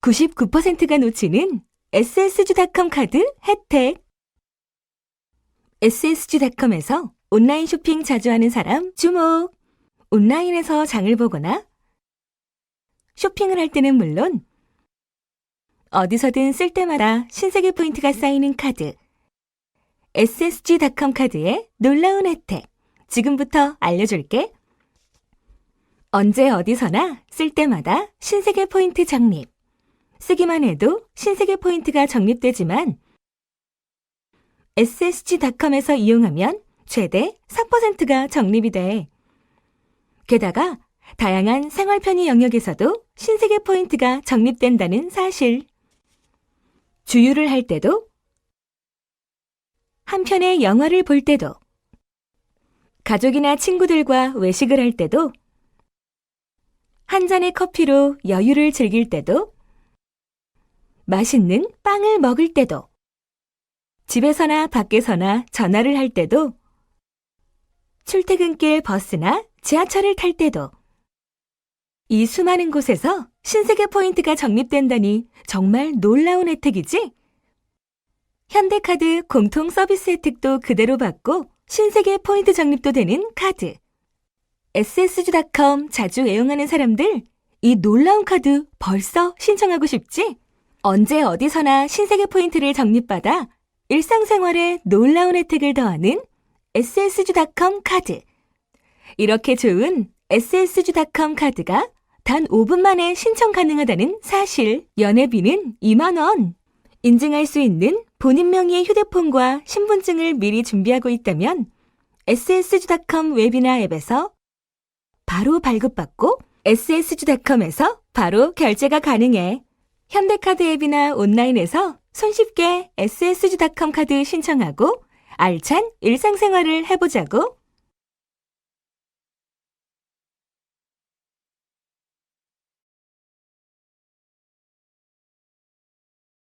99%가 놓치는 ssg.com 카드 혜택. ssg.com에서 온라인 쇼핑 자주 하는 사람 주목. 온라인에서 장을 보거나 쇼핑을 할 때는 물론 어디서든 쓸 때마다 신세계 포인트가 쌓이는 카드. ssg.com 카드의 놀라운 혜택. 지금부터 알려줄게. 언제 어디서나 쓸 때마다 신세계 포인트 적립. 쓰기만 해도 신세계 포인트가 적립되지만 ssg.com에서 이용하면 최대 4%가 적립이 돼. 게다가 다양한 생활 편의 영역에서도 신세계 포인트가 적립된다는 사실. 주유를 할 때도 한 편의 영화를 볼 때도 가족이나 친구들과 외식을 할 때도 한 잔의 커피로 여유를 즐길 때도 맛있는 빵을 먹을 때도 집에서나 밖에서나 전화를 할 때도 출퇴근길 버스나 지하철을 탈 때도 이 수많은 곳에서 신세계 포인트가 적립된다니 정말 놀라운 혜택이지? 현대카드 공통 서비스 혜택도 그대로 받고 신세계 포인트 적립도 되는 카드. ssg.com 자주 애용하는 사람들, 이 놀라운 카드 벌써 신청하고 싶지? 언제 어디서나 신세계 포인트를 적립받아 일상생활에 놀라운 혜택을 더하는 ssg.com 카드. 이렇게 좋은 ssg.com 카드가 단 5분 만에 신청 가능하다는 사실. 연회비는 2만 원. 인증할 수 있는 본인 명의의 휴대폰과 신분증을 미리 준비하고 있다면 ssg.com 웹이나 앱에서 바로 발급받고 ssg.com에서 바로 결제가 가능해. 현대카드 앱이나 온라인에서 손쉽게 ssg.com 카드 신청하고 알찬 일상생활을 해보자고.